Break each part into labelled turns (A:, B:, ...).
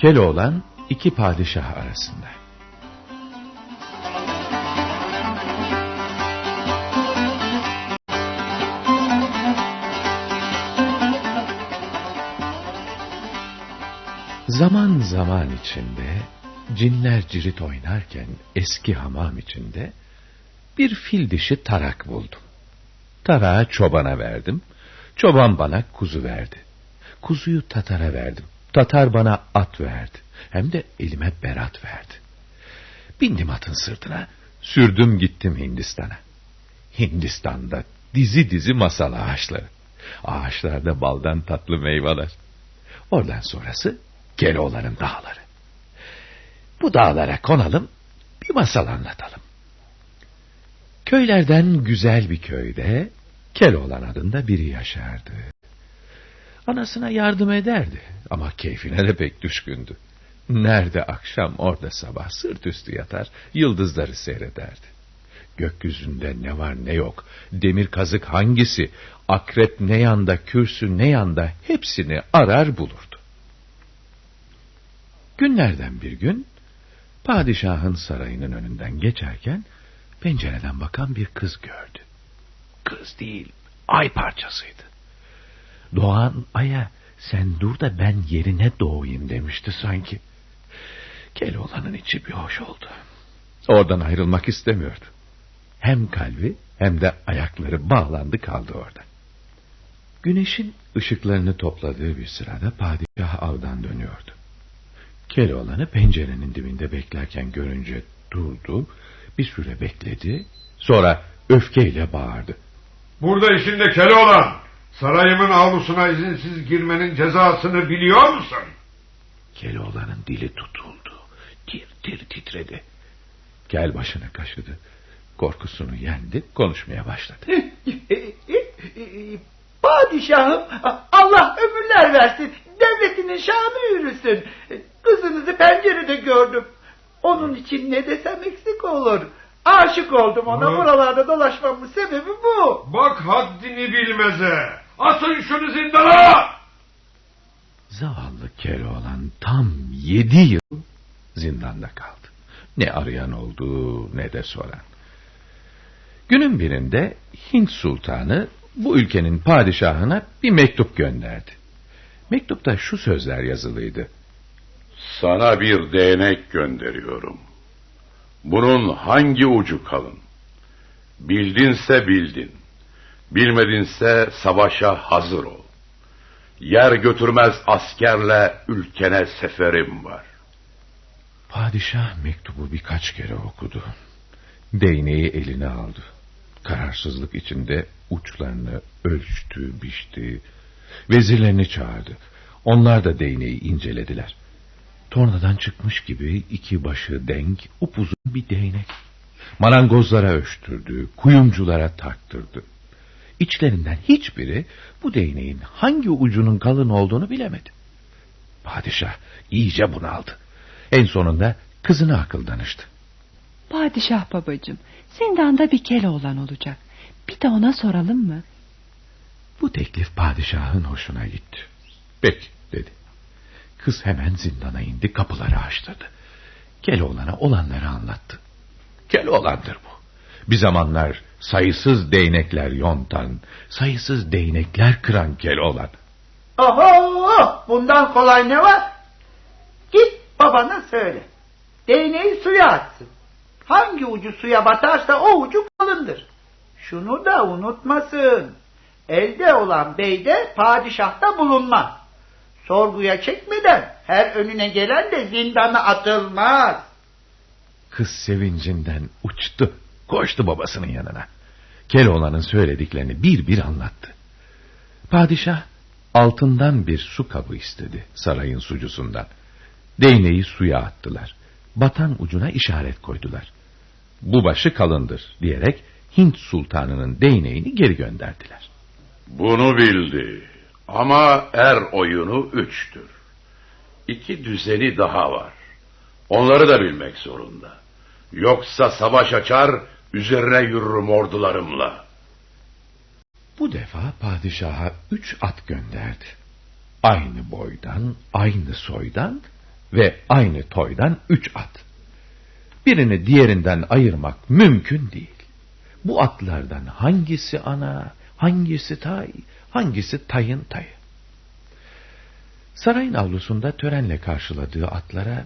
A: Keloğlan iki padişah arasında. Zaman zaman içinde cinler cirit oynarken eski hamam içinde bir fil dişi tarak buldum. Tarağı çobana verdim. Çoban bana kuzu verdi. Kuzuyu Tatar'a verdim. Tatar bana at verdi. Hem de elime berat verdi. Bindim atın sırtına. Sürdüm gittim Hindistan'a. Hindistan'da dizi dizi masal ağaçları. Ağaçlarda baldan tatlı meyveler. Oradan sonrası Keloğlan'ın dağları. Bu dağlara konalım, bir masal anlatalım. Köylerden güzel bir köyde Keloğlan adında biri yaşardı. Anasına yardım ederdi ama keyfine de pek düşkündü. Nerede akşam orada sabah sırt üstü yatar, yıldızları seyrederdi. Gökyüzünde ne var ne yok, demir kazık hangisi, akrep ne yanda, kürsü ne yanda hepsini arar bulurdu. Günlerden bir gün padişahın sarayının önünden geçerken pencereden bakan bir kız gördü. Kız değil, ay parçasıydı. Doğan aya sen dur da ben yerine doğayım demişti sanki. Keloğlan'ın içi bir hoş oldu. Oradan ayrılmak istemiyordu. Hem kalbi hem de ayakları bağlandı kaldı orada. Güneşin ışıklarını topladığı bir sırada padişah avdan dönüyordu. Keloğlan'ı pencerenin dibinde beklerken görünce durdu, bir süre bekledi, sonra öfkeyle bağırdı.
B: Burada işinde Keloğlan, sarayımın avlusuna izinsiz girmenin cezasını biliyor musun?
A: Keloğlan'ın dili tutuldu, tir tir titredi. Kel başını kaşıdı, korkusunu yendi, konuşmaya başladı.
C: Padişahım Allah ömürler versin. Devletinin şanı yürüsün. Kızınızı pencerede gördüm. Onun için ne desem eksik olur. Aşık oldum ona.
B: Hı?
C: Buralarda dolaşmamın sebebi bu.
B: Bak haddini bilmeze. Asın şunu zindana!
A: Zavallı Keloğlan tam yedi yıl zindanda kaldı. Ne arayan oldu ne de soran. Günün birinde Hint sultanı bu ülkenin padişahına bir mektup gönderdi. Mektupta şu sözler yazılıydı.
D: Sana bir değnek gönderiyorum. Bunun hangi ucu kalın? Bildinse bildin. Bilmedinse savaşa hazır ol. Yer götürmez askerle ülkene seferim var.
A: Padişah mektubu birkaç kere okudu. Değneği eline aldı. Kararsızlık içinde uçlarını ölçtü, biçti. Vezirlerini çağırdı. Onlar da değneği incelediler. Tornadan çıkmış gibi iki başı denk, upuzun bir değnek. Marangozlara ölçtürdü, kuyumculara taktırdı. İçlerinden hiçbiri bu değneğin hangi ucunun kalın olduğunu bilemedi. Padişah iyice bunaldı. En sonunda kızına akıl danıştı.
E: Padişah babacığım, zindanda bir Keloğlan olacak. Bir de ona soralım mı?
A: Bu teklif padişahın hoşuna gitti. Peki dedi. Kız hemen zindana indi kapıları açtırdı. Keloğlan'a olanları anlattı. Keloğlandır bu. Bir zamanlar sayısız değnekler yontan, sayısız değnekler kıran Keloğlan.
C: Oho! Bundan kolay ne var? Git babana söyle. Değneği suya atsın. Hangi ucu suya batarsa o ucu kalındır. Şunu da unutmasın. Elde olan beyde padişahta bulunmaz. Sorguya çekmeden her önüne gelen de zindana atılmaz.
A: Kız sevincinden uçtu, koştu babasının yanına. Keloğlan'ın söylediklerini bir bir anlattı. Padişah altından bir su kabı istedi sarayın sucusundan. Değneği suya attılar. Batan ucuna işaret koydular. Bu başı kalındır diyerek Hint sultanının değneğini geri gönderdiler.
D: Bunu bildi. Ama er oyunu üçtür. İki düzeni daha var. Onları da bilmek zorunda. Yoksa savaş açar, üzerine yürürüm ordularımla.
A: Bu defa padişaha üç at gönderdi. Aynı boydan, aynı soydan ve aynı toydan üç at. Birini diğerinden ayırmak mümkün değil. Bu atlardan hangisi ana, hangisi tay, hangisi tayın tayı. Sarayın avlusunda törenle karşıladığı atlara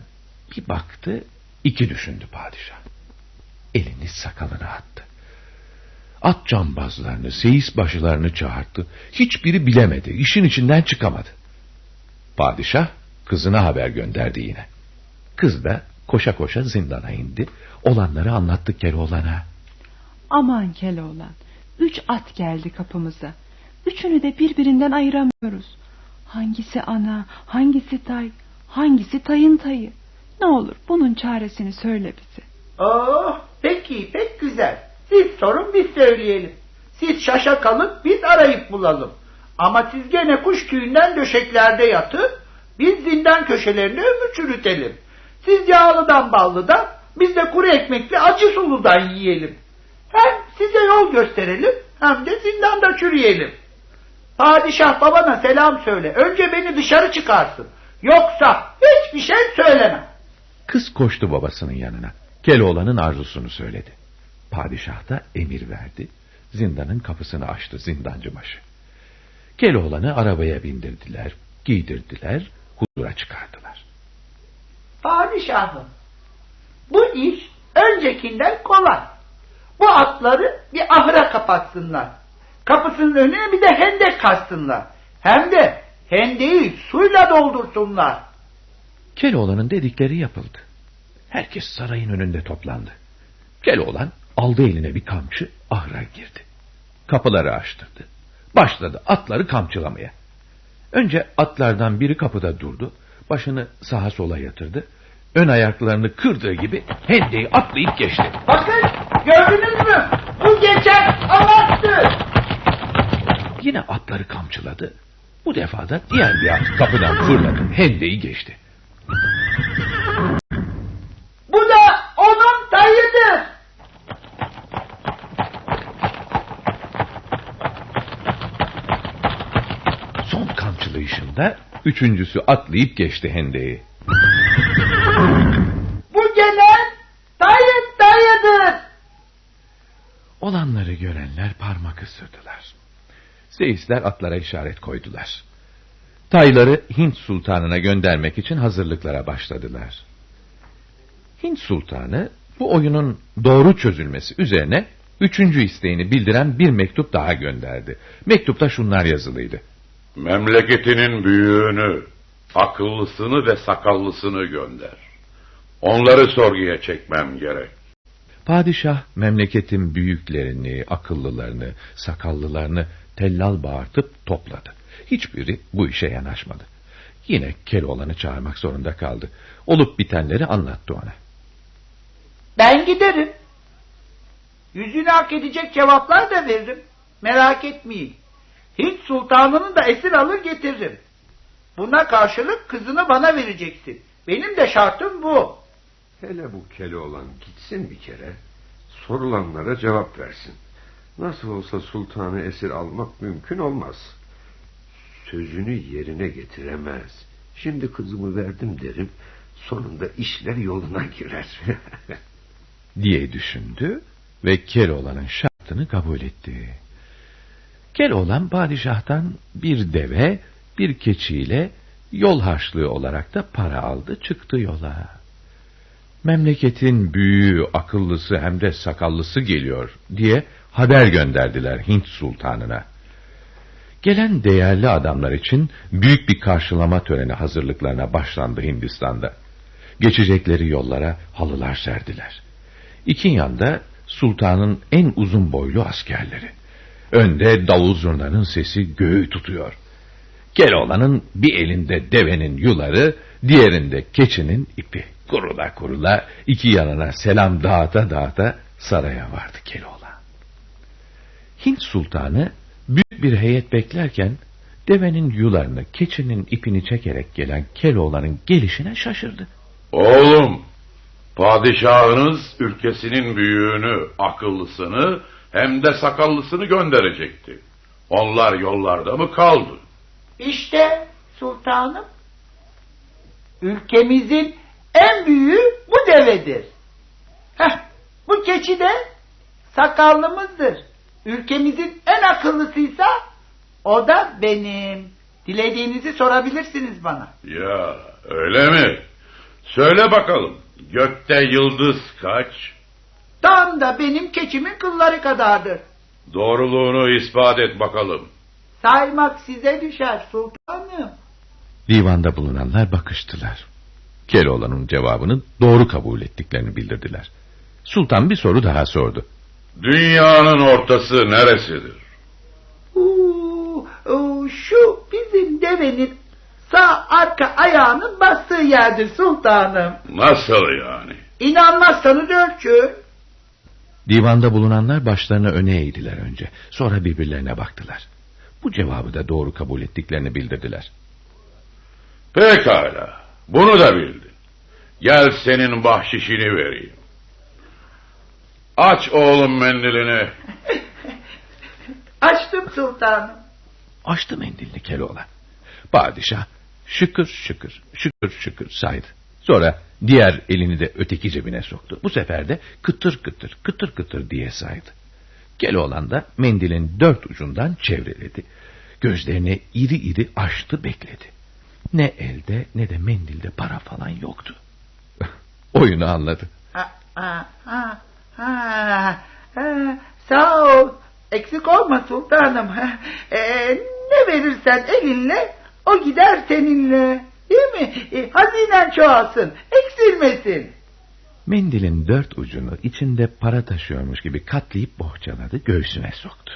A: bir baktı, iki düşündü padişah. Elini sakalına attı. At cambazlarını, seyis başılarını çağırdı. Hiçbiri bilemedi, işin içinden çıkamadı. Padişah kızına haber gönderdi yine. Kız da koşa koşa zindana indi. Olanları anlattı Keloğlan'a.
E: Aman Keloğlan. Üç at geldi kapımıza. Üçünü de birbirinden ayıramıyoruz. Hangisi ana, hangisi tay, hangisi tayın tayı. Ne olur bunun çaresini söyle bize.
C: Oh peki pek güzel. Siz sorun biz söyleyelim. Siz şaşa kalın biz arayıp bulalım. Ama siz gene kuş tüyünden döşeklerde yatın. Biz zindan köşelerinde ömür çürütelim. Siz yağlıdan ballıdan biz de kuru ekmekli acı suludan yiyelim. Hem size yol gösterelim hem de zindanda çürüyelim. Padişah babana selam söyle. Önce beni dışarı çıkarsın. Yoksa hiçbir şey söylemem.
A: Kız koştu babasının yanına. Keloğlan'ın arzusunu söyledi. Padişah da emir verdi. Zindanın kapısını açtı zindancı başı. Keloğlan'ı arabaya bindirdiler, giydirdiler, huzura çıkardılar.
C: Padişahım, bu iş öncekinden kolay. Bu atları bir ahıra kapatsınlar. Kapısının önüne bir de hendek kazsınlar. Hem de hendeyi suyla doldursunlar.
A: Keloğlan'ın dedikleri yapıldı. Herkes sarayın önünde toplandı. Keloğlan aldı eline bir kamçı ahıra girdi. Kapıları açtırdı. Başladı atları kamçılamaya. Önce atlardan biri kapıda durdu. Başını sağa sola yatırdı. Ön ayaklarını kırdığı gibi hendeyi atlayıp geçti.
C: Bakın gördünüz mü? Bu geçen amaçtı.
A: Yine atları kamçıladı. Bu defa da diğer bir at kapıdan fırladı. Hendeyi geçti.
C: Bu da onun dayıdır.
A: Son kamçılayışında üçüncüsü atlayıp geçti hendeyi.
C: Bu gelen dayı dayıdır.
A: Olanları görenler parmak ısırdılar. Seyisler atlara işaret koydular. Tayları Hint sultanına göndermek için hazırlıklara başladılar. Hint sultanı bu oyunun doğru çözülmesi üzerine üçüncü isteğini bildiren bir mektup daha gönderdi. Mektupta şunlar yazılıydı.
D: Memleketinin büyüğünü, akıllısını ve sakallısını gönder. Onları sorguya çekmem gerek.
A: Padişah memleketin büyüklerini, akıllılarını, sakallılarını tellal bağırtıp topladı. Hiçbiri bu işe yanaşmadı. Yine Keloğlan'ı çağırmak zorunda kaldı. Olup bitenleri anlattı ona.
C: Ben giderim. Yüzünü hak edecek cevaplar da veririm. Merak etmeyin. Hint sultanını da esir alır getiririm. Buna karşılık kızını bana vereceksin. Benim de şartım bu.
B: Hele bu Keloğlan gitsin bir kere. Sorulanlara cevap versin. Nasıl olsa sultanı esir almak mümkün olmaz. Sözünü yerine getiremez. Şimdi kızımı verdim derim. Sonunda işler yoluna girer.
A: diye düşündü ve Keloğlan'ın şartını kabul etti. Keloğlan padişahtan bir deve, bir keçiyle yol harçlığı olarak da para aldı çıktı yola. Memleketin büyüğü, akıllısı hem de sakallısı geliyor diye haber gönderdiler Hint sultanına. Gelen değerli adamlar için büyük bir karşılama töreni hazırlıklarına başlandı Hindistan'da. Geçecekleri yollara halılar serdiler. İki yanda sultanın en uzun boylu askerleri. Önde davul zurnanın sesi göğü tutuyor. Keloğlan'ın bir elinde devenin yuları, diğerinde keçinin ipi. Kurula kurula iki yanına selam dağıta dağıta saraya vardı Keloğlan. Hint sultanı büyük bir heyet beklerken devenin yularını, keçinin ipini çekerek gelen Keloğlan'ın gelişine şaşırdı.
D: Oğlum, padişahınız ülkesinin büyüğünü, akıllısını hem de sakallısını gönderecekti. Onlar yollarda mı kaldı?
C: İşte sultanım. Ülkemizin en büyüğü bu devedir. Heh, bu keçi de sakallımızdır. Ülkemizin en akıllısıysa o da benim. Dilediğinizi sorabilirsiniz bana.
D: Ya öyle mi? Söyle bakalım. Gökte yıldız kaç?
C: Tam da benim keçimin kılları kadardır.
D: Doğruluğunu ispat et bakalım.
C: Saymak size düşer sultanım.
A: Divanda bulunanlar bakıştılar. Keloğlan'ın cevabını doğru kabul ettiklerini bildirdiler. Sultan bir soru daha sordu.
D: Dünyanın ortası neresidir?
C: Uu, uu, şu bizim devenin sağ arka ayağının bastığı yerdir sultanım.
D: Nasıl yani?
C: İnanmazsanız ölçün.
A: Divanda bulunanlar başlarını öne eğdiler önce. Sonra birbirlerine baktılar. Bu cevabı da doğru kabul ettiklerini bildirdiler.
D: Pekala. Bunu da bildin. Gel senin bahşişini vereyim. Aç oğlum mendilini.
C: Açtım sultanım.
A: Açtı mendilini Keloğlan. Padişah şıkır şıkır şıkır şıkır saydı. Sonra diğer elini de öteki cebine soktu. Bu sefer de kıtır kıtır kıtır kıtır diye saydı. Keloğlan da mendilin dört ucundan çevreledi. Gözlerini iri iri açtı bekledi. Ne elde ne de mendilde para falan yoktu. Oyunu anladı.
C: Ha, ha, ha, ha, sağ ol. Eksik olma sultanım. E, ne verirsen elinle o gider seninle. Değil mi? E, hazinen çoğalsın. Eksilmesin.
A: Mendilin dört ucunu içinde para taşıyormuş gibi katlayıp bohçaladı, göğsüne soktu.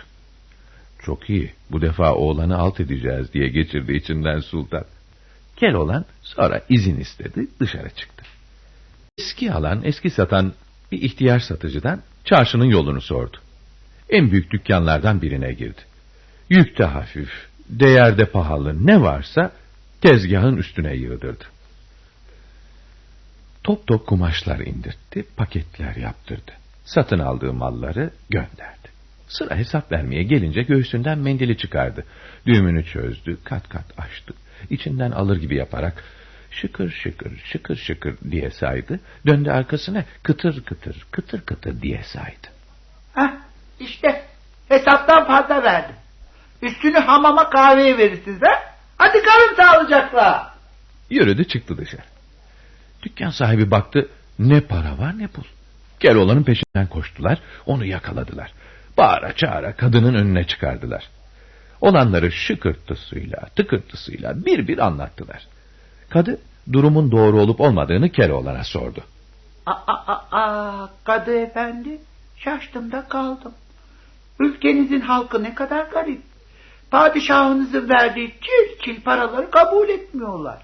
A: Çok iyi, bu defa oğlanı alt edeceğiz diye geçirdi içinden sultan. Keloğlan sonra izin istedi, dışarı çıktı. Eski alan, eski satan bir ihtiyar satıcıdan çarşının yolunu sordu. En büyük dükkanlardan birine girdi. Yük de hafif, değerde pahalı ne varsa tezgahın üstüne yığdırdı. Top top kumaşlar indirtti, paketler yaptırdı. Satın aldığı malları gönderdi. Sıra hesap vermeye gelince göğsünden mendili çıkardı. Düğümünü çözdü, kat kat açtı. İçinden alır gibi yaparak şıkır şıkır, şıkır şıkır diye saydı. Döndü arkasına kıtır kıtır, kıtır kıtır diye saydı.
C: Hah, işte hesaptan fazla verdim. Üstünü hamama kahveye verirsiniz ha? Hadi kalın sağlıcakla.
A: Yürüdü çıktı dışarı. Dükkan sahibi baktı ne para var ne pul. Keloğlan'ın peşinden koştular onu yakaladılar. Bağıra çağıra kadının önüne çıkardılar. Olanları şıkırtısıyla tıkırtısıyla bir bir anlattılar. Kadı durumun doğru olup olmadığını Keloğlan'a sordu.
C: Aa, aa, aa, Kadı efendi şaştım da kaldım. Ülkenizin halkı ne kadar garip. Padişahınızın verdiği çil çil paraları kabul etmiyorlar.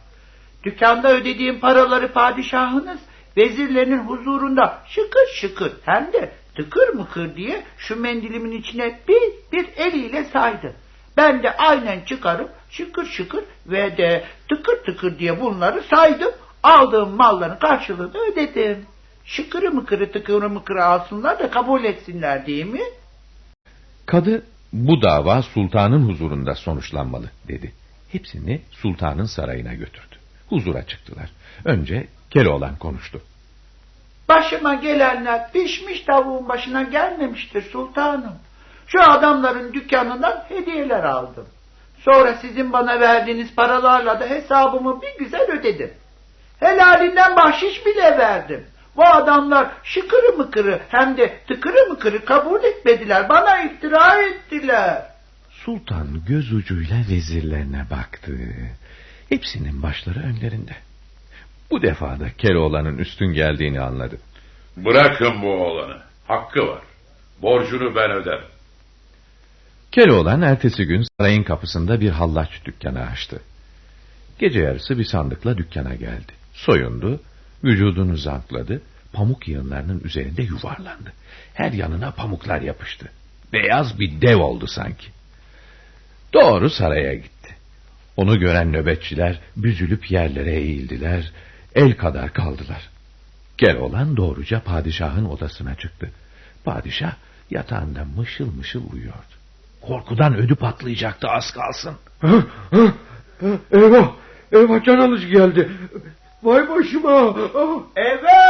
C: Dükkanda ödediğim paraları padişahınız vezirlerinin huzurunda şıkır şıkır hem de tıkır mıkır diye şu mendilimin içine bir bir eliyle saydı. Ben de aynen çıkarıp şıkır şıkır ve de tıkır tıkır diye bunları saydım. Aldığım malların karşılığını ödedim. Şıkırı mıkırı tıkırı mıkırı alsınlar da kabul etsinler değil mi?
A: Kadı bu dava sultanın huzurunda sonuçlanmalı dedi. Hepsini sultanın sarayına götürdü. Huzura çıktılar. Önce Keloğlan konuştu.
C: Başıma gelenler pişmiş tavuğun başına gelmemiştir sultanım. Şu adamların dükkanından hediyeler aldım. Sonra sizin bana verdiğiniz paralarla da hesabımı bir güzel ödedim. Helalinden bahşiş bile verdim. Bu adamlar şıkırı mıkırı hem de tıkırı mıkırı kabul etmediler. Bana iftira ettiler.
A: Sultan göz ucuyla vezirlerine baktı. Hepsinin başları önlerinde. Bu defa da Keloğlan'ın üstün geldiğini anladı.
D: Bırakın bu oğlanı. Hakkı var. Borcunu ben öderim.
A: Keloğlan ertesi gün sarayın kapısında bir hallaç dükkanı açtı. Gece yarısı bir sandıkla dükkana geldi. Soyundu, vücudunu zankladı, pamuk yığınlarının üzerinde yuvarlandı. Her yanına pamuklar yapıştı. Beyaz bir dev oldu sanki. Doğru saraya gitti. Onu gören nöbetçiler büzülüp yerlere eğildiler, el kadar kaldılar. Keloğlan doğruca padişahın odasına çıktı. Padişah yatağında mışıl mışıl uyuyordu. Korkudan ödü patlayacaktı az kalsın.
B: Eyvah! Eyvah can alıcı geldi. Vay başıma.
C: Evet,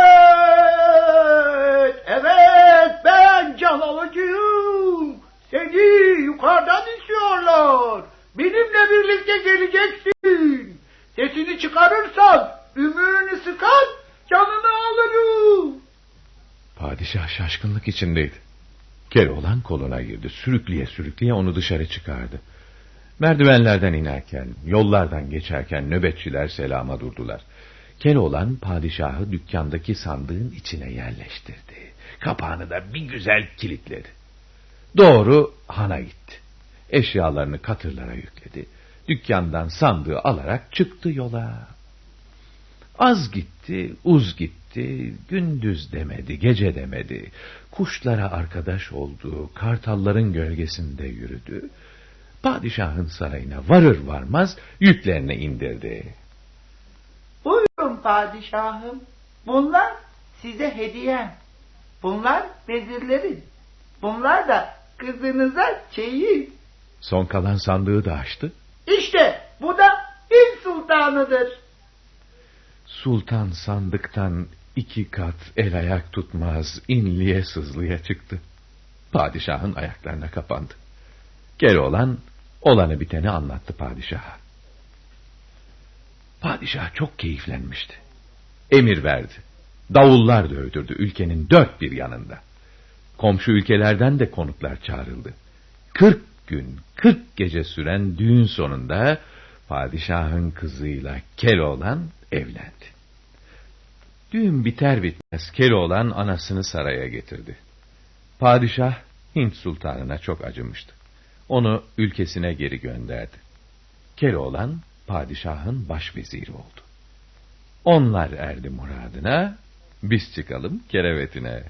C: evet ben can alıcıyım. Seni yukarıdan istiyorlar. Benimle birlikte geleceksin. Sesini çıkarırsan ümüğünü sıkar canını alırım.
A: Padişah şaşkınlık içindeydi. Keloğlan koluna girdi. Sürükleye sürükleye onu dışarı çıkardı. Merdivenlerden inerken, yollardan geçerken nöbetçiler selama durdular. Keloğlan padişahı dükkandaki sandığın içine yerleştirdi. Kapağını da bir güzel kilitledi. Doğru hana gitti. Eşyalarını katırlara yükledi. Dükkandan sandığı alarak çıktı yola. Az gitti, uz gitti, gündüz demedi, gece demedi. Kuşlara arkadaş oldu, kartalların gölgesinde yürüdü. Padişahın sarayına varır varmaz yüklerini indirdi.
C: Padişahım. Bunlar size hediyem. Bunlar vezirlerin. Bunlar da kızınıza çeyiz.
A: Son kalan sandığı da açtı.
C: İşte bu da Hint sultanıdır.
A: Sultan sandıktan iki kat el ayak tutmaz inliye sızlıya çıktı. Padişahın ayaklarına kapandı. Keloğlan olanı biteni anlattı padişaha. Padişah çok keyiflenmişti. Emir verdi. Davullar dövdürdü ülkenin dört bir yanında. Komşu ülkelerden de konuklar çağrıldı. Kırk gün, kırk gece süren düğün sonunda padişahın kızıyla Keloğlan evlendi. Düğün biter bitmez Keloğlan anasını saraya getirdi. Padişah Hint sultanına çok acımıştı. Onu ülkesine geri gönderdi. Keloğlan padişahın başveziri oldu. Onlar erdi muradına, biz çıkalım kerevetine.